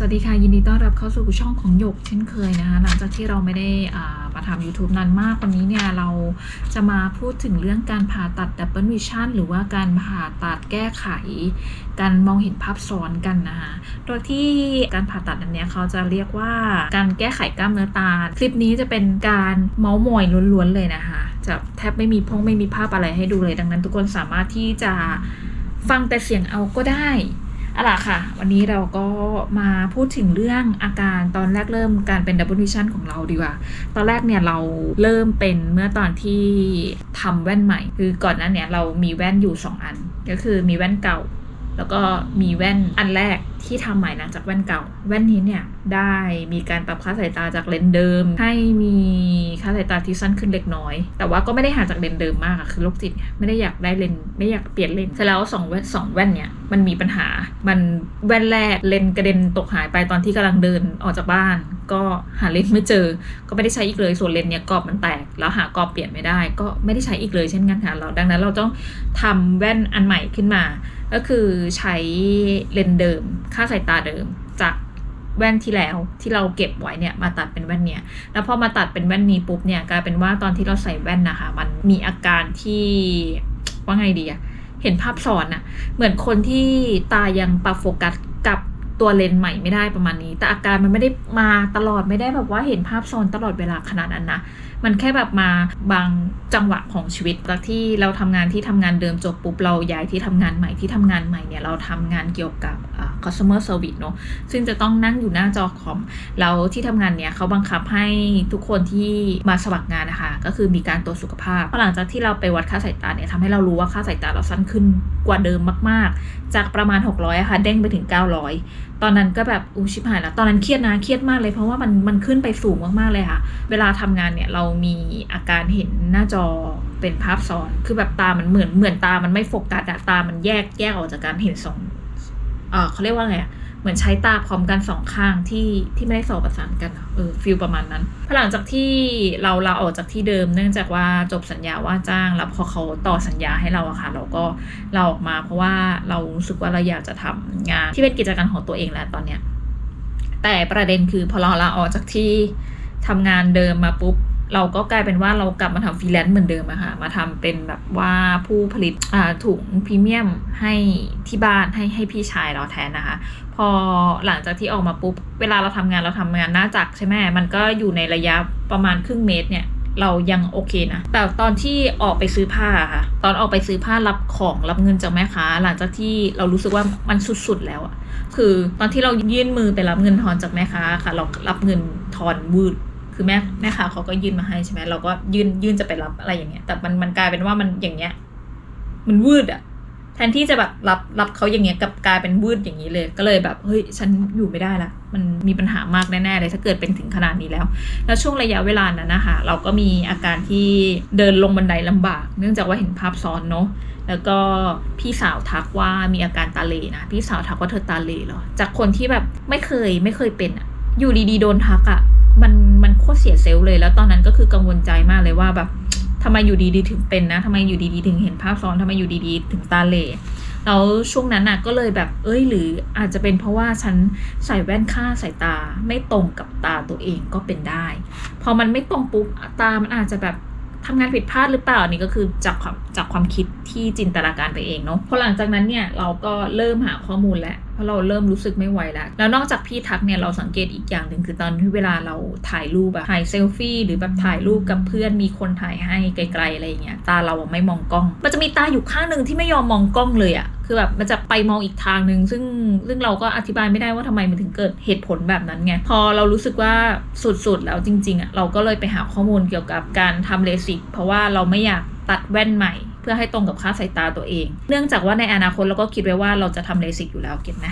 สวัสดีค่ะ ยินดีต้อนรับเข้าสู่ช่องของหยกเช่นเคยนะคะหลังจากที่เราไม่ได้มาทำ YouTube นานมากวันนี้เนี่ยเราจะมาพูดถึงเรื่องการผ่าตัด Double Vision หรือว่าการผ่าตัดแก้ไข การมองเห็นภาพซ้อนกันนะคะโดยที่การผ่าตัดอันเนี้ยเขาจะเรียกว่าการแก้ไขกล้ามเนื้อตา คลิปนี้จะเป็นการเมาส์มอยล้วนๆเลยนะคะจะแทบไม่มีพงไม่มีภาพอะไรให้ดูเลยดังนั้น ทุกคนสามารถที่จะฟังแต่เสียงเอาก็ได้ อะล่ะค่ะ วันนี้เราก็มาพูดถึงเรื่องอาการตอนแรกเริ่มการเป็นดับเบิลวิชั่นของเราดีกว่า ตอนแรกเนี่ยเราเริ่มเป็นเมื่อตอนที่ทำแว่นใหม่ คือก่อนนั้นเนี่ยเรามีแว่นอยู่ 2 อัน ก็คือมีแว่นเก่า แล้วก็มีแว่นอันแรกที่ทำใหม่หลังจากแว่นเก่า แว่นนี้เนี่ยได้มีการปรับค่าสายตาจากเลนส์เดิม ให้มีค่าสายตาที่สั้นขึ้นเล็กน้อย แต่ว่าก็ไม่ได้ห่างจากเลนส์เดิมมากอะคือโรคจิตไงไม่ได้อยากได้เลนส์ไม่อยากเปลี่ยนเลนส์เสร็จแล้วสองแว่นสองแว่นเนี่ยมันมีปัญหา มันแว่นแรกเลนส์กระเด็นตกหายไปตอนที่กำลังเดินออกจากบ้าน ก็หาเลนส์ไม่เจอ ก็ไม่ได้ใช้อีกเลยส่วนเลนส์เนี่ยกรอบมันแตก แล้วหากรอบเปลี่ยนไม่ได้ ก็ไม่ได้ใช้อีกเลยเช่นกันค่ะเราดังนั้นเราต้องทำแว่นอันใหม่ขึ้นมา ก็คือใช้เลนเดิม ค่าสายตาเดิมจากแว่นที่แล้วที่เราเก็บไว้เนี่ยมาตัดเป็นแว่นเนี่ยแล้วพอมาตัดเป็นแว่นนี้ปุ๊บเนี่ยกลายเป็นว่าตอนที่เราใส่แว่นนะคะ มันมีอาการที่ว่าไงดีอะเห็นภาพซ้อนอะเหมือนคนที่ตายังปรับโฟกัสกับตัวเลนส์ใหม่ไม่ได้ประมาณนี้ แต่อาการมันไม่ได้มาตลอดไม่ได้แบบว่าเห็นภาพซ้อนตลอดเวลาขนาดนั้นนะ มันแค่แบบมาบางจังหวะของชีวิตจากที่เราทำงานที่ทำงานเดิมจบปุ๊บเราย้ายที่ทำงานใหม่ที่ทำงานใหม่เนี่ยเราทำงานเกี่ยวกับ customer service เนอะซึ่งจะต้องนั่งอยู่หน้าจอคอมแล้วที่ทำงานเนี่ยเขาบังคับให้ทุกคนที่มาสมัครงานนะคะ ก็คือมีการตรวจสุขภาพหลังจากที่เราไปวัดค่าสายตาเนี่ยทำให้เรารู้ว่าค่าสายตาเราสั้นขึ้นกว่าเดิมมาก ๆ จากประมาณ 600อะค่ะเด้งไปถึง 900 ตอนนั้นก็แบบอู้ชิบหายแล้วตอนนั้นเครียดนะเครียดมากเลยเพราะว่ามันมันขึ้นไปสูงมากๆเลยค่ะ เวลาทำงานเนี่ยเรามีอาการเห็นหน้าจอเป็นภาพซ้อน คือแบบตามันเหมือนเหมือนตามันไม่โฟกัสอะตามันแยกแยกออกจากการเห็นสองเออเขาเรียกว่าไงอะเหมือนใช้ตาพร้อมกันสองข้างที่ที่ไม่ได้สอบประสานกันเออฟิลประมาณนั้นพอหลังจากที่เราเราออกจากที่เดิม เนื่องจากว่าจบสัญญาว่าจ้างแล้วพอเขาต่อสัญญาให้เราอะค่ะ เราก็เราออกมาเพราะว่าเรารู้สึกว่าเราอยากจะทำงาน ที่เป็นกิจการของตัวเองแล้วตอนเนี้ยแต่ประเด็นคือพอเราลาออกจากที่ทำงานเดิมมาปุ๊บ เราก็กลายเป็นว่าเรากลับมาทำฟรีแลนซ์เหมือนเดิมอะค่ะ มาทำเป็นแบบว่าผู้ผลิตถุงพรีเมียมให้ที่บ้านให้ให้พี่ชายเราแทนนะคะ พอหลังจากที่ออกมาปุ๊บ เวลาเราทำงานเราทำงานหน้าจักรใช่ไหมมันก็อยู่ในระยะประมาณครึ่งเมตรเนี่ยเรายังโอเคนะ แต่ตอนที่ออกไปซื้อผ้าค่ะ ตอนออกไปซื้อผ้ารับของรับเงินจากแม่ค้า หลังจากที่เรารู้สึกว่ามันสุดๆแล้วอะคือตอนที่เรายื่นมือไปรับเงินทอนจากแม่ค้าค่ะ เรารับเงินทอนวืด คือแม่แม่ค้าเขาก็ยื่นมาให้ใช่ไหมเราก็ยื่นยื่นจะไปรับอะไรอย่างเงี้ย แต่มันมันกลายเป็นว่ามันอย่างเงี้ย มันวืดอะแทนที่จะแบบรับรับเขาอย่างเงี้ยกับกลายเป็นวืดอย่างนี้เลย ก็เลยแบบเฮ้ยฉันอยู่ไม่ได้ละมันมีปัญหามากแน่ๆเลยถ้าเกิดเป็นถึงขนาดนี้แล้ว แล้วช่วงระยะเวลานั้นนะคะเราก็มีอาการที่เดินลงบันไดลำบาก เนื่องจากว่าเห็นภาพซ้อนเนาะแล้วก็พี่สาวทักว่ามีอาการตาเลนะพี่สาวทักว่าเธอตาเลเหรอจากคนที่แบบไม่เคยไม่เคยเป็นอะอยู่ดีๆโดนทักอะ มันมันโคตรเสียเซลล์เลยแล้วตอนนั้นก็คือกังวลใจมากเลยว่าแบบทำไมอยู่ดีๆถึงเป็นนะทำไมอยู่ดีๆถึงเห็นภาพซ้อนทำไมอยู่ดีๆถึงตาเหล่แล้วช่วงนั้นน่ะก็เลยแบบเอ้ยหรืออาจจะเป็นเพราะว่าฉันใส่แว่นค่าสายตาไม่ตรงกับตาตัวเองก็เป็นได้ พอมันไม่ตรงปุ๊บตามันอาจจะแบบทำงานผิดพลาดหรือเปล่านี่ก็คือจากความจากความคิดที่จินตนาการไปเองเนาะพอหลังจากนั้นเนี่ยเราก็เริ่มหาข้อมูลแล้ว ราะเราเริ่มรู้สึกไม่ไหวแล้ว แล้วนอกจากพี่ทักเนี่ยเราสังเกตอีกอย่างหนึ่งคือตอนที่เวลาเราถ่ายรูปอะถ่ายเซลฟี่หรือแบบถ่ายรูปกับเพื่อนมีคนถ่ายให้ไกลๆอะไรเงี้ยตาเราอะไม่มองกล้อง มันจะมีตาอยู่ข้างหนึ่งที่ไม่ยอมมองกล้องเลยอะคือแบบมันจะไปมองอีกทางหนึ่งซึ่งซึ่งเราก็อธิบายไม่ได้ว่าทำไมมันถึงเกิดเหตุผลแบบนั้นไงพอเรารู้สึกว่าสุดๆแล้วจริงๆอะเราก็เลยไปหาข้อมูลเกี่ยวกับการทำเลสิกเพราะว่าเราไม่อยากตัดแว่นใหม่ พื่อให้ตรงกับค่าสายตาตัวเอง เนื่องจากว่าในอนาคตเราก็คิดไว้ว่าเราจะทำเลสิกอยู่แล้วเก็ตไหม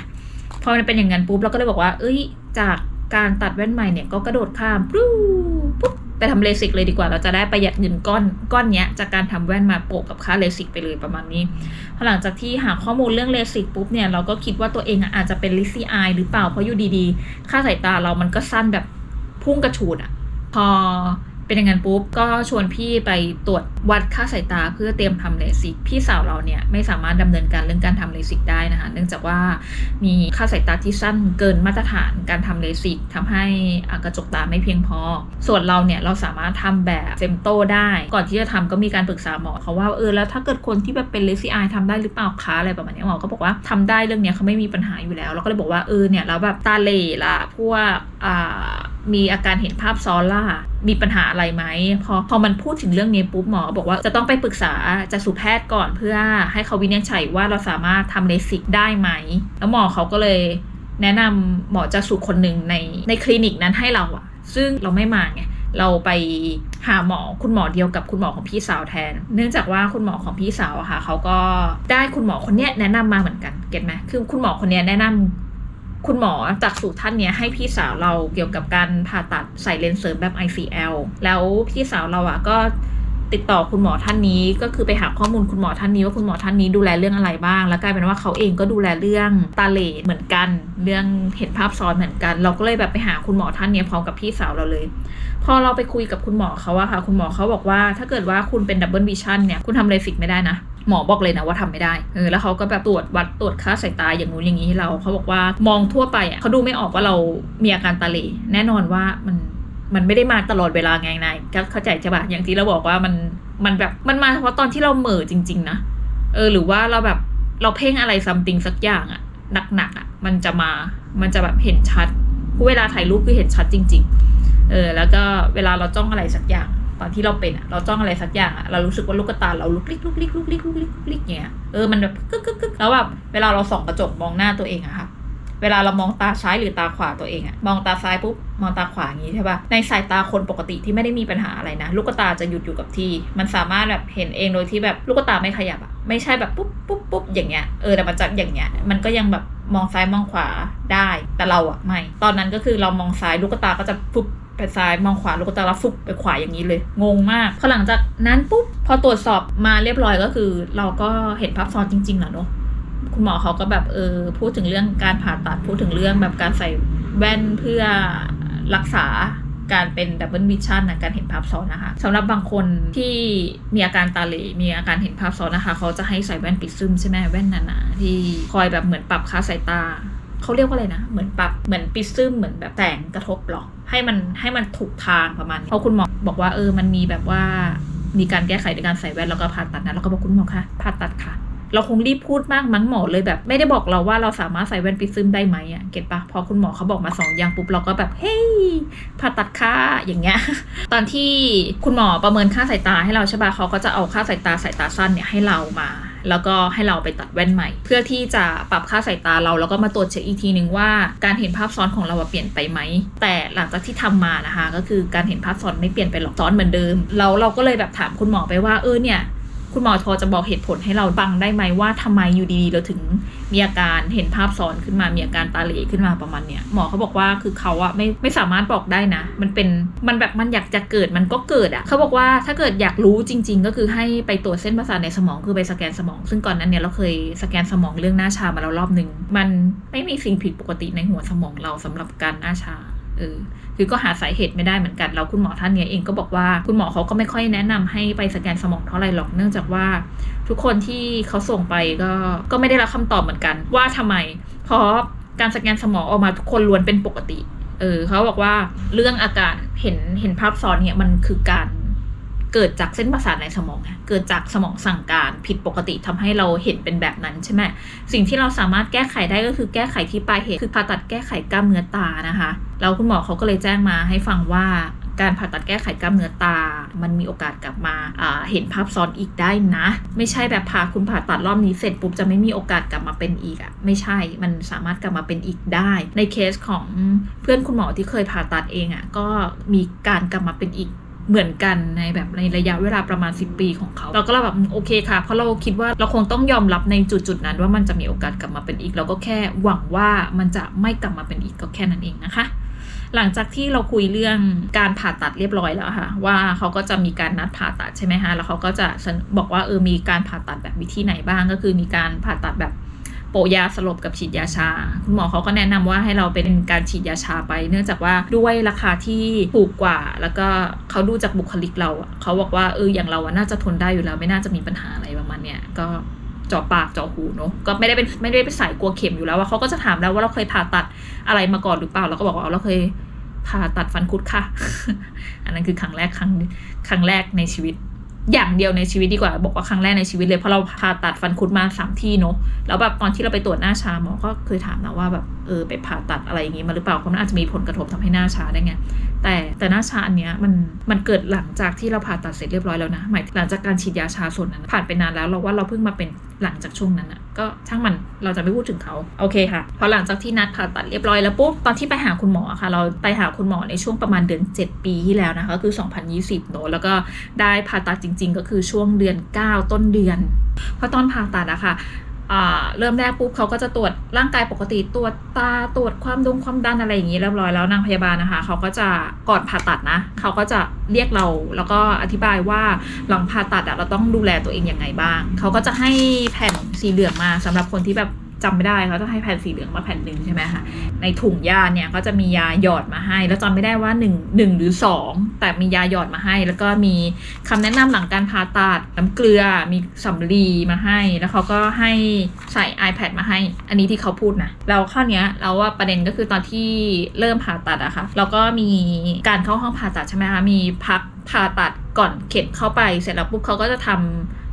พอมันเป็นอย่างนั้นปุ๊บเราก็เลยบอกว่า เอ้ย จากการตัดแว่นใหม่เนี่ยก็กระโดดข้ามปุ๊บปุ๊บไปทำเลสิกเลยดีกว่าเราจะได้ประหยัดเงินก้อนก้อนเนี้ยจากการทำแว่นมาโปะกับค่าเลสิกไปเลยประมาณนี้พอหลังจากที่หาข้อมูลเรื่องเลสิกปุ๊บเนี่ยเราก็คิดว่าตัวเองอะอาจจะเป็นลิซี่อายหรือเปล่าเพราะอยู่ดีๆ ค่าสายตาเรามันก็สั้นแบบพุ่งกระฉูดอะพอ เป็นอย่างนั้นปุ๊บก็ชวนพี่ไปตรวจวัดค่าสายตาเพื่อเตรียมทำเลสิกพี่สาวเราเนี่ยไม่สามารถดำเนินการเรื่องการทำเลสิกได้นะคะเนื่องจากว่ามีค่าสายตาที่สั้นเกินมาตรฐานการทำเลสิกทำให้อากระจกตาไม่เพียงพอ ส่วนเราเนี่ยเราสามารถทำแบบเซมโตได้ ก่อนที่จะทำก็มีการปรึกษาหมอเขาว่าเออแล้วถ้าเกิดคนที่แบบเป็นเลซี่อายทำได้หรือเปล่าคะอะไรประมาณนี้หมอก็บอกว่าทำได้เรื่องเนี้ยเขาไม่มีปัญหาอยู่แล้วเราก็เลยบอกว่าเออเนี่ยแล้วแบบตาเหล่ล่ะพวกอ่า มีอาการเห็นภาพซ้อนล่ะมีปัญหาอะไรไหม พอพอมันพูดถึงเรื่องนี้ปุ๊บหมอบอกว่าจะต้องไปปรึกษาจักษุแพทย์ก่อนเพื่อให้เขาวินิจฉัยว่าเราสามารถทำเลสิกได้ไหม แล้วหมอเขาก็เลยแนะนำหมอจักษุคนหนึ่งในในคลินิกนั้นให้เราอะซึ่งเราไม่มาไงเราไปหาหมอคุณหมอเดียวกับคุณหมอของพี่สาวแทน เนื่องจากว่าคุณหมอของพี่สาวอะค่ะเขาก็ได้คุณหมอคนเนี้ยแนะนำมาเหมือนกันเก็ตไหมคือคุณหมอคนเนี้ยแนะนำ คุณหมอจากสูตรท่านเนี้ยให้พี่สาวเราเกี่ยวกับการผ่าตัดใส่เลนส์เสริมแบบ ICL แล้วพี่สาวเราอะก็ติดต่อคุณหมอท่านนี้ ก็คือไปหาข้อมูลคุณหมอท่านนี้ว่าคุณหมอท่านนี้ดูแลเรื่องอะไรบ้าง แล้วกลายเป็นว่าเขาเองก็ดูแลเรื่องตาเหล่เหมือนกัน เรื่องเห็นภาพซ้อนเหมือนกัน เราก็เลยแบบไปหาคุณหมอท่านนี้พร้อมกับพี่สาวเราเลย พอเราไปคุยกับคุณหมอเขาอะค่ะ คุณหมอเขาบอกว่า ถ้าเกิดว่าคุณเป็นดับเบิลวิชั่นเนี่ยคุณทำเลสิกไม่ได้นะ หมอบอกเลยนะว่าทำไม่ได้เออแล้วเขาก็แบบตรวจวัดตรวจค่าสายตาอย่างงู้นอย่างนี้ให้เราเขาบอกว่ามองทั่วไปอะเขาดูไม่ออกว่าเรามีอาการตาเหล่แน่นอนว่ามันมันไม่ได้มาตลอดเวลาไงนายก็เข้าใจใช่ปะอย่างที่เราบอกว่ามันมันแบบมันมาเฉพาะตอนที่เราเหม่อจริง ๆ นะเออหรือว่าเราแบบเราเพ่งอะไรซัมติงสักอย่างอะหนักๆอะมันจะมามันจะแบบเห็นชัดเวลาถ่ายรูปคือเห็นชัดจริง ๆ เออแล้วก็เวลาเราจ้องอะไรสักอย่าง ตอนที่เราเป็นอะเราจ้องอะไรสักอย่างอะเรารู้สึกว่าลูกตาเราลุกลิกลุกลิกลุกลิกลุกลิกลุกลิกเงี้ยเออมันแบบกึกกึกกึกแล้วแบบเวลาเราส่องกระจกมองหน้าตัวเองอะค่ะเวลาเรามองตาซ้ายหรือตาขวาตัวเองอะมองตาซ้ายปุ๊บมองตาขวาอย่างงี้ใช่ป่ะในสายตาคนปกติที่ไม่ได้มีปัญหาอะไรนะ ลูกตาจะหยุดอยู่กับที่ มันสามารถแบบเห็นเองโดยที่แบบลูกตาไม่ขยับอะไม่ใช่แบบปุ๊บปุ๊บปุ๊บอย่างเงี้ยเออแต่มันจะอย่างเงี้ยมันก็ยังแบบมองซ้ายมองขวาได้แต่เราอะไม่ ตอนนั้นก็คือเรามองซ้ายลูกตาก็จะปุ๊บ ไปซ้ายมองขวาลูกตาล้วฟุบไปขวาอย่างนี้เลย งงมากพอหลังจากนั้นปุ๊บพอตรวจสอบมาเรียบร้อยก็คือ เราก็เห็นภาพซ้อนจริงๆแหละเนาะคุณหมอเขาก็แบบเออพูดถึงเรื่องการผ่าตัดพูดถึงเรื่องแบบการใส่แว่นเพื่อรักษาการเป็นดับเบิลวิชั่นนะการเห็นภาพซ้อนนะคะสำหรับบางคนที่มีอาการตาเหลมีอาการเห็นภาพซ้อนนะคะ เขาจะให้ใส่แว่นปิดซึมใช่ไหมแว่นหนาๆที่คอยแบบเหมือนปรับค่าสายตาเขาเรียกว่าอะไรนะ เหมือนปรับเหมือนปิดซึมเหมือนแบบแสงกระทบหรอก ให้มันให้มันถูกทางประมาณนี้เพราะคุณหมอบอกว่าเออมันมีแบบว่ามีการแก้ไขในการใส่แว่นแล้วก็ผ่าตัดนะแล้วก็บอกคุณหมอคะผ่าตัดค่ะ เราคงรีบพูดมากมั้งหมอเลยแบบ ไม่ได้บอกเราว่าเราสามารถใส่แว่นปิดซึมได้ไหมอะเก็ตปะพอคุณหมอเขาบอกมาสองอย่างปุ๊บเราก็แบบเฮ้ยผ่าตัดค่ะอย่างเงี้ย ตอนที่คุณหมอประเมินค่าสายตาให้เราใช่ปะเขาก็จะเอาค่าสายตาสายตาสั้นเนี่ยให้เรามา แล้วก็ให้เราไปตัดแว่นใหม่ เพื่อที่จะปรับค่าสายตาเราแล้วก็มาตรวจเช็คอีกทีหนึ่งว่าการเห็นภาพซ้อนของเราเปลี่ยนไปไหม แต่หลังจากที่ทำมานะคะ ก็คือการเห็นภาพซ้อนไม่เปลี่ยนไปหรอกซ้อนเหมือนเดิมเราเราก็เลยแบบถามคุณหมอไปว่าเออเนี่ย คุณหมอพอจะบอกเหตุผลให้เราฟังได้ไหมว่าทำไมอยู่ดีๆเราถึงมีอาการเห็นภาพซ้อนขึ้นมามีอาการตาเหลขึ้นมาประมาณเนี้ยหมอเขาบอกว่าคือเขาอะไม่ไม่สามารถบอกได้นะ มันเป็นมันแบบมันอยากจะเกิดมันก็เกิดอะเขาบอกว่าถ้าเกิดอยากรู้จริง ๆ ก็คือให้ไปตรวจเส้นประสาทในสมองคือไปสแกนสมอง ซึ่งก่อนนั้นเนี่ยเราเคยสแกนสมองเรื่องหน้าชามาแล้วรอบหนึ่งมันไม่มีสิ่งผิดปกติในหัวสมองเราสำหรับการหน้าชา เออคือก็หาสาเหตุไม่ได้เหมือนกันแล้วคุณหมอท่านเนี้ยเองก็บอกว่าคุณหมอเขาก็ไม่ค่อยแนะนำให้ไปสแกนสมองเท่าไหร่หรอกเนื่องจากว่า ทุกคนที่เขาส่งไปก็ก็ไม่ได้รับคำตอบเหมือนกัน ว่าทำไม เพราะการสแกนสมองออกมาทุกคนล้วนเป็นปกติ เออเขาบอกว่าเรื่องอาการเห็นเห็นภาพซ้อนเนี่ยมันคือการเกิดจากเส้นประสาทในสมองไงเกิดจากสมองสั่งการผิดปกติทำให้เราเห็นเป็นแบบนั้นใช่ไหมสิ่งที่เราสามารถแก้ไขได้ก็คือแก้ไขที่ปลายเหตุคือผ่าตัดแก้ไขกล้ามเนื้อตานะคะ แล้วคุณหมอเขาก็เลยแจ้งมาให้ฟังว่าการผ่าตัดแก้ไขกล้ามเนื้อตา มันมีโอกาสกลับมาเห็นภาพซ้อนอีกได้นะ ไม่ใช่แบบผ่าคุณผ่าตัดรอบนี้เสร็จปุ๊บจะไม่มีโอกาสกลับมาเป็นอีกอะ่ะไม่ใช่ มันสามารถกลับมาเป็นอีกได้ ในเคสของเพื่อนคุณหมอที่เคยผ่าตัดเองอะ่ะก็มีการกลับมาเป็นอีกเหมือนกันในแบบในระยะเวลาประมาณ 10 ปีของเขา เราก็เลยแบบโอเคค่ะ เพราะเราคิดว่าเราคงต้องยอมรับในจุดจุดนั้นว่ามันจะมีโอกาสกลับมาเป็นอีก เราก็แค่หวังว่ามันจะไม่กลับมาเป็นอีกก็แค่นั้นเองนะคะ หลังจากที่เราคุยเรื่องการผ่าตัดเรียบร้อยแล้วค่ะ ว่าเขาก็จะมีการนัดผ่าตัดใช่ไหมคะแล้วเขาก็จะบอกว่าเออมีการผ่าตัดแบบวิธีไหนบ้างก็คือมีการผ่าตัดแบบโปะยาสลบกับฉีดยาชา คุณหมอเขาก็แนะนำว่าให้เราเป็นการฉีดยาชาไป เนื่องจากว่าด้วยราคาที่ถูกกว่า แล้วก็เขาดูจากบุคลิกเราเขาบอกว่าเอออย่างเราน่าจะทนได้อยู่แล้ว ไม่น่าจะมีปัญหาอะไรประมาณเนี้ยก็ เจาะปากเจาะหูเนาะก็ไม่ได้เป็นไม่ได้เป็นสายกลัวเข็มอยู่แล้วว่าเขาก็จะถามแล้วว่าเราเคยผ่าตัดอะไรมาก่อนหรือเปล่าเราก็บอกว่าเราเคยผ่าตัดฟันคุดค่ะ อันนั้นคือครั้งแรกครั้งครั้งแรกในชีวิต อย่างเดียวในชีวิตดีกว่า บอกว่าครั้งแรกในชีวิตเลยเพราะเราผ่าตัดฟันคุดมาสามที่เนาะแล้วแบบตอนที่เราไปตรวจหน้าชาหมอก็เคยถามนะว่าแบบเออไปผ่าตัดอะไรอย่างงี้มาหรือเปล่าเพราะมันอาจจะมีผลกระทบทำให้หน้าชาได้ไงแต่แต่หน้าชาอันเนี้ยมันมันเกิดหลังจากที่เราผ่าตัดเสร็จเรียบร้อยแล้วนะหมายหลังจากการฉีดยาชาส่วนนั้นผ่านไปนานแล้วเราว่าเราเพิ่งมาเป็นหลังจากช่วงนั้นอะก็ช่างมันเราจะไม่พูดถึงเขาโอเคค่ะพอหลังจากที่นัดผ่าตัดเรียบร้อยแล้วปุ๊บตอนที่ไปหาคุณหมออะค่ะ เราไปหาคุณหมอในช่วงประมาณเดือน 7 ปีที่แล้วนะคะคือ 2020โนแล้วก็ได้ผ่าตัดจริง ๆ ก็คือช่วงเดือน 9 ต้นเดือนเพราะตอนผ่าตัดอะค่ะอ่า เริ่มแรกปุ๊บเขาก็จะตรวจร่างกายปกติตรวจตาตรวจความดงความดันอะไรอย่างนี้เรียบร้อยแล้วนางพยาบาลนะคะเขาก็จะก่อนผ่าตัดนะเขาก็จะเรียกเราแล้วก็อธิบายว่าหลังผ่าตัดเราต้องดูแลตัวเองอย่างไงบ้างเขาก็จะให้แผ่นสีเหลืองมาสำหรับคนที่แบบ จำไม่ได้เขาจะให้แผ่นสีเหลืองมาแผ่นหนึ่งใช่ไหมคะในถุงยาเนี่ยก็จะมียาหยอดมาให้ แล้วจำไม่ได้ว่า1 1หรือ 2 แต่มียาหยอดมาให้ แล้วก็มีคำแนะนำหลังการผ่าตัดน้ำเกลือมีสำลีมาให้ แล้วเขาก็ให้ใส่ iPad มาให้ อันนี้ที่เขาพูดนะแล้วข้อเนี้ยเราว่าประเด็นก็คือตอนที่เริ่มผ่าตัดอะค่ะแล้วก็มีการเข้าห้องผ่าตัดใช่ไหมคะมีพักผ่าตัดก่อนเข็นเข้าไปเสร็จแล้วปุ๊บเขาก็จะทำ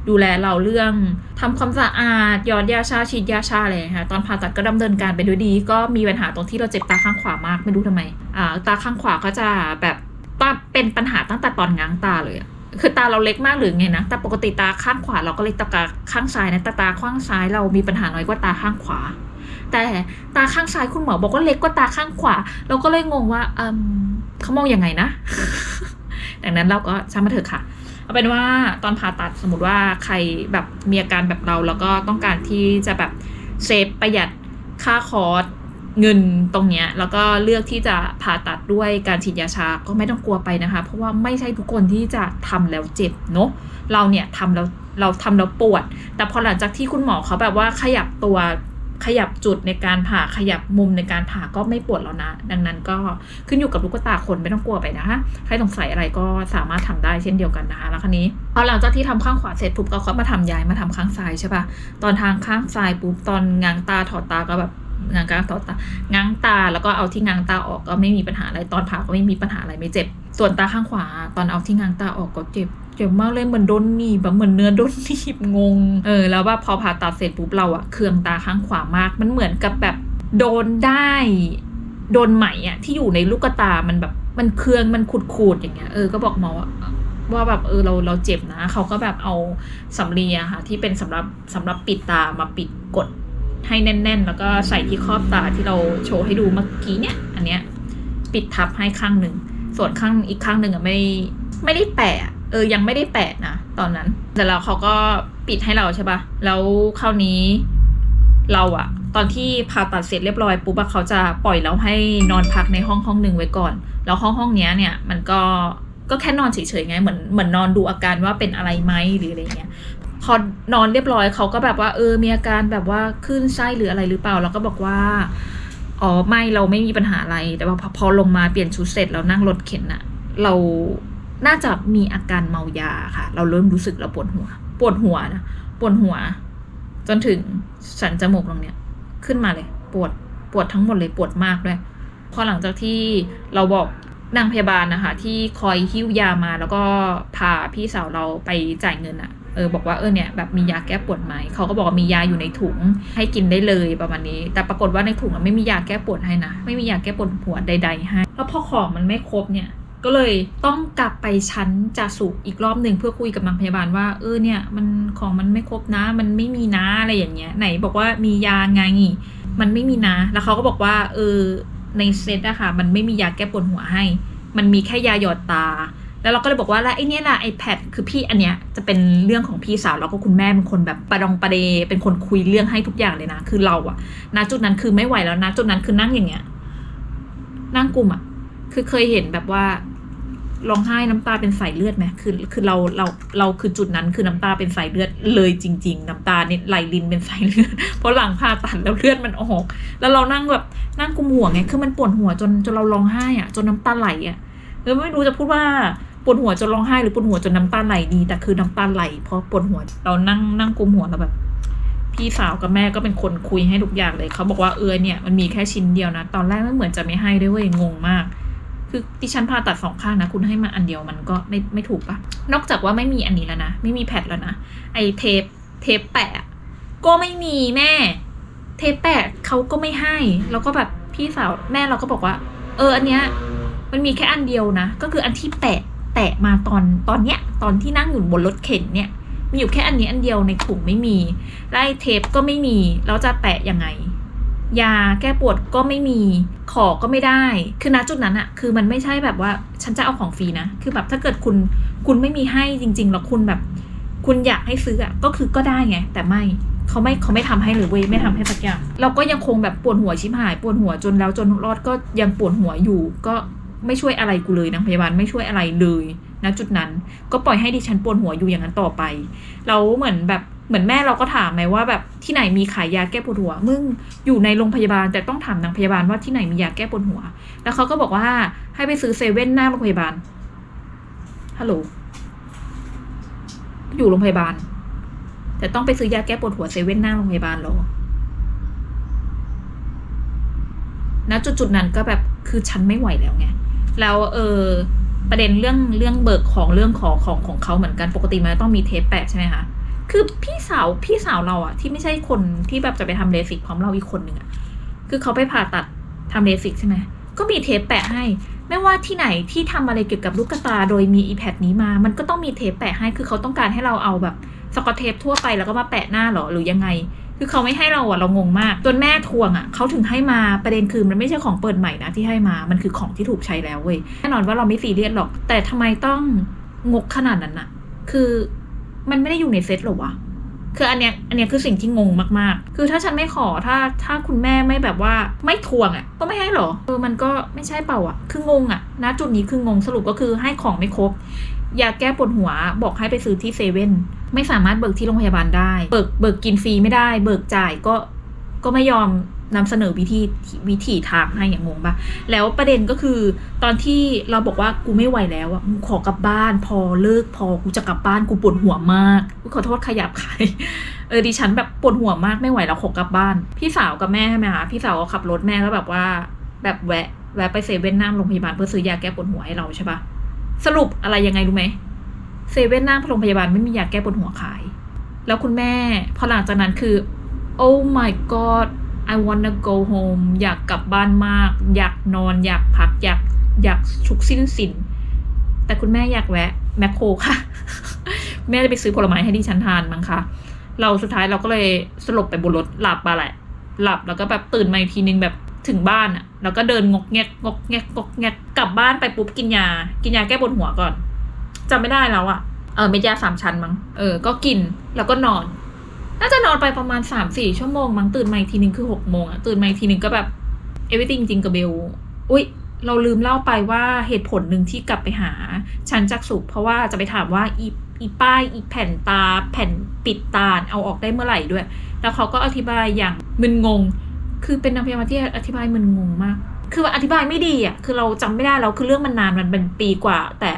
ดูแลเราเรื่องทำความสะอาดหยอดยาชาฉีดยาชาอะไรค่ะตอนผ่าตัดก็ดำเนินการไปด้วยดี ก็มีปัญหาตรงที่เราเจ็บตาข้างขวามากไม่รู้ทำไมอ่าตาข้างขวาก็จะแบบตาเป็นปัญหาตั้งแต่ตอนง้างตาเลยคือตาเราเล็กมากหรือไงนะ แต่ปกติตาข้างขวาเราก็เล็กตาข้างซ้ายนะแต่ตาข้างซ้ายเรามีปัญหาน้อยกว่าตาข้างขวา แต่ตาข้างซ้ายคุณหมอบอกว่าเล็กกว่าตาข้างขวา เราก็เลยงงว่าอืมเขามองยังไงนะ ดังนั้นเราก็ช่างมาเถอะค่ะ เอาเป็นว่าตอนผ่าตัดสมมติว่าใครแบบมีอาการแบบเรา แล้วก็ต้องการที่จะแบบเซฟประหยัดค่าคอร์สเงินตรงเนี้ยแล้วก็เลือกที่จะผ่าตัดด้วยการฉีดยาชาก็ไม่ต้องกลัวไปนะคะ เพราะว่าไม่ใช่ทุกคนที่จะทำแล้วเจ็บเนาะเราเนี่ยทำแล้วเราทำแล้วปวด แต่พอหลังจากที่คุณหมอเขาแบบว่าขยับตัว ขยับจุดในการผ่าขยับมุมในการผ่าก็ไม่ปวดแล้วนะ ดังนั้นก็ขึ้นอยู่กับลูกตาคนไม่ต้องกลัวไปนะคะใครสงสัยอะไรก็สามารถทำได้เช่นเดียวกันนะคะแล้วคราวนี้พอหลังจากที่ทำข้างขวาเสร็จปุ๊บก็เขามาทำย้ายมาทำข้างซ้ายใช่ปะตอนทางข้างซ้ายปุ๊บตอนง้างตาถอดตาก็แบบง้างตาถอดตาง้างตาแล้วก็เอาที่ง้างตาออกก็ไม่มีปัญหาอะไรตอนผ่าก็ไม่มีปัญหาอะไรไม่เจ็บ ส่วนตาข้างขวา ตอนเอาที่ง้างตาออกก็เจ็บ เจ็บมากเลยเหมือนโดนหนีบแบบเหมือนเนื้อโดนหนีบงง เออ แล้วว่าพอผ่าตัดเสร็จปุ๊บเราอะเคืองตาข้างขวามาก มันเหมือนกับแบบโดนได้โดนไหมอะที่อยู่ในลูกตา มันแบบมันเคืองมันขูดขูดๆอย่างเงี้ย เออ ก็บอกหมอว่าว่าแบบเออเราเราเจ็บนะ เขาก็แบบเอาสำลีอะค่ะ ที่เป็นสำหรับสำหรับปิดตามาปิดกดให้แน่น ๆ แล้วก็ใส่ที่ครอบตาที่เราโชว์ให้ดูเมื่อกี้เนี่ย อันเนี้ย ปิดทับให้ข้างหนึ่ง ส่วนข้างอีกข้างหนึ่งอะไม่ไม่ได้แปะ เออยังไม่ได้แปะนะตอนนั้น แต่แล้วเขาก็ปิดให้เราใช่ปะแล้วคราวนี้เราอะตอนที่ผ่าตัดเสร็จเรียบร้อยปุ๊บเขาจะปล่อยเราให้นอนพักในห้องห้องหนึ่งไว้ก่อน แล้วห้องห้องเนี้ยเนี่ยมันก็ก็แค่นอนเฉยๆไงเหมือนเหมือนนอนดูอาการว่าเป็นอะไรไหมหรืออะไรเงี้ยพอนอนเรียบร้อยเขาก็แบบว่าเออมีอาการแบบว่าขึ้นไส้หรืออะไรหรือเปล่าเราก็บอกว่าอ๋อไม่เราไม่มีปัญหาอะไรแต่ว่าพอพอลงมาเปลี่ยนชุดเสร็จแล้วนั่งรถเข็นอะเรา น่าจะมีอาการเมายาค่ะ เราเริ่มรู้สึกเราปวดหัว ปวดหัวนะปวดหัว จนถึงสันจมูกตรงเนี้ย ขึ้นมาเลย ปวดปวดทั้งหมดเลยปวดมากด้วย พอหลังจากที่เราบอกนางพยาบาลนะคะ ที่คอยหิ้วยามาแล้วก็พาพี่สาวเราไปจ่ายเงินอะเออบอกว่าเออเนี่ยแบบมียาแก้ปวดไหมเขาก็บอกว่ามียาอยู่ในถุงให้กินได้เลยประมาณนี้ แต่ปรากฏว่าในถุงอะไม่มียาแก้ปวดให้นะไม่มียาแก้ปวดหัวใด ๆ ให้ แล้วพอของมันไม่ครบเนี่ย ก็เลยต้องกลับไปชั้นจาสุอีกรอบหนึ่งเพื่อคุยกับนางพยาบาลว่าเออเนี่ยมันของมันไม่ครบนะ มันไม่มีนะอะไรอย่างเงี้ย ไหนบอกว่ามียาไงมันไม่มีนะ แล้วเขาก็บอกว่าเออในเซตอะค่ะมันไม่มียาแก้ปวดหัวให้ มันมีแค่ยาหยอดตา แล้วเราก็เลยบอกว่าแล้วไอ้นี่ยล่ะไอแพดคือพี่อันเนี้ยจะเป็นเรื่องของพี่สาวแล้วก็คุณแม่เป็นคนแบบประดองประเดเป็นคนคุยเรื่องให้ทุกอย่างเลยนะ คือเราอะณจุดนั้นคือไม่ไหวแล้วนะจุดนั้นคือนั่งอย่างเงี้ย นั่งกลุ่มอะคือเคยเห็นแบบว่า ร้องไห้น้ำตาเป็นสายเลือดไหมคือคือเราเราเราคือจุดนั้นคือน้ำตาเป็นสายเลือดเลยจริง ๆ น้ำตาเนี่ยไหลลินเป็นสายเลือด เพราะหลังผ่าตัดแล้วเลือดมันออก แล้วเรานั่งแบบนั่งกุมหัวไงคือมันปวดหัวจนจนเราร้องไห้อะจนน้ำตาไหลอะเออไม่รู้จะพูดว่าปวดหัวจนร้องไห้หรือปวดหัวจนน้ำตาไหลดี แต่คือน้ำตาไหลเพราะปวดหัวเรานั่งนั่งกุมหัวแล้วแบบพี่สาวกับแม่ก็เป็นคนคุยให้ทุกอย่างเลยเขาบอกว่าเออเนี่ยมันมีแค่ชิ้นเดียวนะ ตอนแรกมันเหมือนจะไม่ให้ด้วยเว้ยงงมาก คือดิฉันผ่าตัดสองข้างนะ คุณให้มาอันเดียวมันก็ไม่ไม่ถูกปะนอกจากว่าไม่มีอันนี้แล้วนะ ไม่มีแพดแล้วนะ ไอเทปเทปแปะ ก็ไม่มีแม่ เทปแปะเขาก็ไม่ให้ แล้วก็แบบพี่สาวแม่เราก็บอกว่า เอออันเนี้ยมันมีแค่อันเดียวนะ ก็คืออันที่แปะแปะมาตอนตอนเนี้ย ตอนที่นั่งอยู่บนรถเข็นเนี่ย มีอยู่แค่อันนี้อันเดียวในถุงไม่มีไล่เทปก็ไม่มีแล้วจะแปะยังไง ยาแก้ปวดก็ไม่มีขอก็ไม่ได้ คือณจุดนั้นอะคือมันไม่ใช่แบบว่าฉันจะเอาของฟรีนะ คือแบบถ้าเกิดคุณคุณไม่มีให้จริง ๆ แล้วคุณแบบ คุณอยากให้ซื้ออะก็คือก็ได้ไง แต่ไม่เขาไม่เขาไม่ทำให้เลยเว้ยไม่ทำให้สักอย่างเราก็ยังคงแบบปวดหัวชิบหายปวดหัวจนแล้วจนรอดก็ยังปวดหัวอยู่ ก็ไม่ช่วยอะไรกูเลยนางพยาบาลไม่ช่วยอะไรเลยณจุดนั้น ก็ปล่อยให้ดิฉันปวดหัวอยู่อย่างนั้นต่อไปแล้วเหมือนแบบ เหมือนแม่เราก็ถามไหมว่าแบบที่ไหนมีขายยาแก้ปวดหัว มึงอยู่ในโรงพยาบาลแต่ต้องถามนางพยาบาลว่าที่ไหนมียาแก้ปวดหัว แล้วเขาก็บอกว่าให้ไปซื้อเซเว่นหน้าโรงพยาบาล ฮัลโหล อยู่โรงพยาบาล แต่ต้องไปซื้อยาแก้ปวดหัวเซเว่นหน้าโรงพยาบาลหรอณจุดจุดนั้นก็แบบคือฉันไม่ไหวแล้วไง แล้วเออประเด็นเรื่องเรื่องเบิกของเรื่องของของของเขาเหมือนกัน ปกติมันต้องมีเทปแปะใช่ไหมคะ คือพี่สาวพี่สาวเราอะที่ไม่ใช่คนที่แบบจะไปทำเลสิกพร้อมเราอีกคนหนึ่งอะคือเขาไปผ่าตัดทำเลสิกใช่ไหมก็มีเทปแปะให้ ไม่ว่าที่ไหนที่ทำอะไรเกี่ยวกับลูกตา โดยมีอีแพดนี้มา มันก็ต้องมีเทปแปะให้ คือเขาต้องการให้เราเอาแบบสกอตเทปทั่วไปแล้วก็มาแปะหน้าหรอหรือยังไง คือเขาไม่ให้เราอะเรางงมากจนแม่ทวงอะเขาถึงให้มาประเด็นคือมันไม่ใช่ของเปิดใหม่นะที่ให้มา มันคือของที่ถูกใช้แล้วเว้ยแน่นอนว่าเราไม่ซีเรียสหรอก แต่ทำไมต้องงกขนาดนั้นอะคือ มันไม่ได้อยู่ในเซตหรอวะคืออันเนี้ยอันเนี้ยคือสิ่งที่งงมากๆ คือถ้าฉันไม่ขอถ้าถ้าคุณแม่ไม่แบบว่าไม่ทวงอะ่ะ ก็ไม่ให้หรอเออมันก็ไม่ใช่เปล่าอะ่ะ คืองงอะ่ะณจุดนี้คืองงสรุปก็คือให้ของไม่ครบยาแก้ปวดหัวบอกให้ไปซื้อที่เซเว่นไม่สามารถเบิกที่โรงพยาบาลได้ เบิกเบิกกินฟรีไม่ได้ เบิกจ่ายก็ก็ไม่ยอม นำเสนอวิธีวิธีทางให้อย่างงงปะแล้วประเด็นก็คือตอนที่เราบอกว่ากูไม่ไหวแล้วอะขอกลับบ้านพอเลิกพอกูจะกลับบ้านกูปวดหัวมากกูขอโทษขยับใครเออดิฉันแบบปวดหัวมากไม่ไหวแล้วขอกลับบ้าน พี่สาวกับแม่ใช่ไหมคะพี่สาวก็ขับรถแม่ก็แบบว่า แบบแวะแวะไปเซเว่นน้าโรงพยาบาลเพื่อซื้อยาแก้ปวดหัวให้เราใช่ปะสรุปอะไรยังไงรู้ไหมเซเว่นน้าโรงพยาบาลไม่มียาแก้ปวดหัวขาย แล้วคุณแม่พอหลังจากนั้นคือ oh my god I wanna go home อยากกลับบ้านมาก อยากนอนอยากพัก อยากอยากชุกสิ้นสิน แต่คุณแม่อยากแวะแมคโครค่ะ แม่จะไปซื้อผลไม้ให้ดิฉันทานมั้งคะเราสุดท้ายเราก็เลยสลบไปบนรถหลับไปแหละ หลับแล้วก็แบบตื่นมาอีกทีนึงแบบถึงบ้านอะ่ะแล้วก็เดินงกแงกงกแงกงกแงกกลับบ้านไปปุ๊บกินยา กินยาแก้ปวดหัวก่อนจำไม่ได้แล้วอะ่ะเออเม็ดยาสามชั้นมั้งเออก็กินแล้วก็นอน น่าจะนอนไปประมาณสามสี่ชั่วโมงมั้งตื่นมาอีกทีนึงคือหกโมงอะตื่นมาอีกทีนึงก็แบบ everything จริงกับเบลอุ๊ยเราลืมเล่าไปว่าเหตุผลหนึ่งที่กลับไปหาชันจักษุเพราะว่าจะไปถามว่าอีอีป้ายอีแผ่นตา แผ่นปิดตาเอาออกได้เมื่อไหร่ด้วย แล้วเขาก็อธิบายอย่างมึนงง คือเป็นนักพยาบาลที่อธิบายมึนงงมาก คืออธิบายไม่ดีอะคือเราจำไม่ได้แล้วคือเรื่องมันนานมันเป็นปีกว่า แต่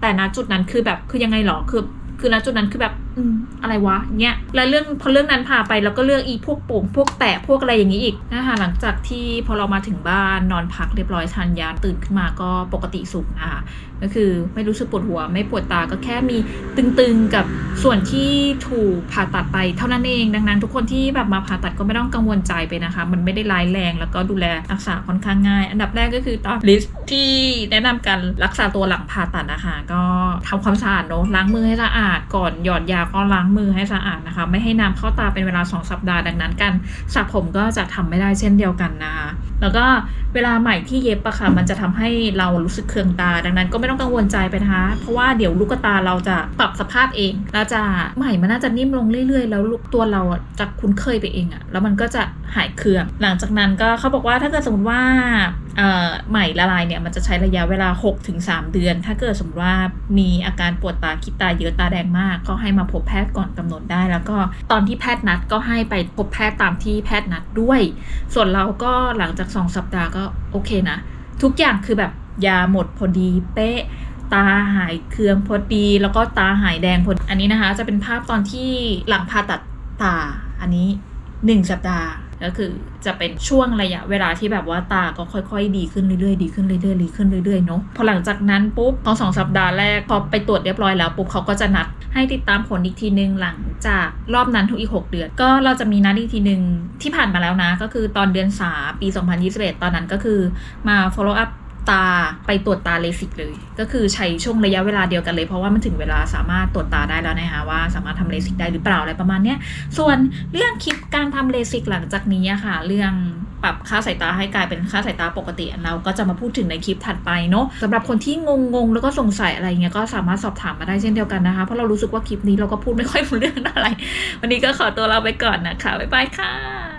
แต่ณจุดนั้นคือแบบคือยังไงหรอคือคือณจุดนั้นคือแบบ อืมอะไรวะเนี้ยแล้วเรื่องพอเรื่องนั้นพาไปแล้วก็เรื่องอีพวกโป่งพวกแตะพวกอะไรอย่างนี้อีกนะคะหลังจากที่พอเรามาถึงบ้านนอนพักเรียบร้อยทานยาตื่นขึ้นมาก็ปกติสุขนะคะก็คือไม่รู้สึกปวดหัว ไม่ปวดตาก็แค่มีตึงๆกับส่วนที่ถูกผ่าตัดไปเท่านั้นเองดังนั้น ทุกคนที่แบบมาผ่าตัดก็ไม่ต้องกังวลใจไปนะคะ มันไม่ได้ร้ายแรงแล้วก็ดูแลรักษาค่อนข้างง่าย อันดับแรกก็คือตามลิสต์ที่แนะนำการรักษาตัวหลังผ่าตัดนะคะก็ทำความสะอาดเนาะล้างมือให้สะอาดก่อนหยอดยาก็ล้างมือให้สะอาดนะคะ ไม่ให้น้ำเข้าตาเป็นเวลา 2 สัปดาห์ดังนั้นการสระผมก็จะทำไม่ได้เช่นเดียวกันนะคะแล้วก็เวลาใหม่ที่เย็บอะค่ะมันจะทำให้เรารู้สึกเคืองตา ดังนั้นก็ไม่ต้องกังวลใจไปนะคะเพราะว่าเดี๋ยวลูกตาเราจะปรับสภาพเองแล้วจะใหม่มันน่าจะนิ่มลงเรื่อยๆ แล้วลูกตัวเราจะคุ้นเคยไปเองอะแล้วมันก็จะหายเคืองหลังจากนั้นก็เขาบอกว่าถ้าเกิดสมมติว่า ใหม่ละลายเนี่ยมันจะใช้ระยะเวลา 6-3 เดือน ถ้าเกิดสมมติว่ามีอาการปวดตาคิดตาเยอะตาแดงมาก ก็ให้มาพบแพทย์ก่อนกำหนดได้ แล้วก็ตอนที่แพทย์นัดก็ให้ไปพบแพทย์ตามที่แพทย์นัดด้วย ส่วนเราก็หลังจาก 2 สัปดาห์ก็โอเคนะ ทุกอย่างคือแบบยาหมดพอดีเป๊ะตาหายเคืองพอดี แล้วก็ตาหายแดงพอดีอันนี้นะคะ จะเป็นภาพตอนที่หลังผ่าตัดตาอันนี้ 1 สัปดาห์ ก็คือจะเป็นช่วงระยะเวลาที่แบบว่าตาก็ค่อยๆ ดีขึ้นเรื่อยๆ ดีขึ้นเรื่อยๆ ดีขึ้นเรื่อยๆ เนาะพอหลังจากนั้นปุ๊บพอสองสัปดาห์แรกพอไปตรวจเรียบร้อยแล้วปุ๊บเขาก็จะนัดให้ติดตามผลอีกทีนึงหลังจากรอบนั้นทุกอีก 6 เดือน ก็เราจะมีนัดอีกทีนึงที่ผ่านมาแล้วนะ ก็คือตอนเดือนสามปี 2021 ตอนนั้นก็คือมา follow up ตาไปตรวจตาเลสิกเลย ก็คือใช้ช่วงระยะเวลาเดียวกันเลย เพราะว่ามันถึงเวลาสามารถตรวจตาได้แล้วนะคะว่าสามารถทำเลสิกได้หรือเปล่าอะไรประมาณเนี้ยส่วนเรื่องคลิปการทำเลสิกหลังจากนี้ค่ะ เรื่องปรับค่าสายตาให้กลายเป็นค่าสายตาปกติเราก็จะมาพูดถึงในคลิปถัดไปเนาะสำหรับคนที่งงๆแล้วก็สงสัยอะไรเงี้ยก็สามารถสอบถามมาได้เช่นเดียวกันนะคะ เพราะเรารู้สึกว่าคลิปนี้เราก็พูดไม่ค่อยรู้เรื่องอะไร วันนี้ก็ขอตัวเราไปก่อนนะคะบ๊ายบายค่ะ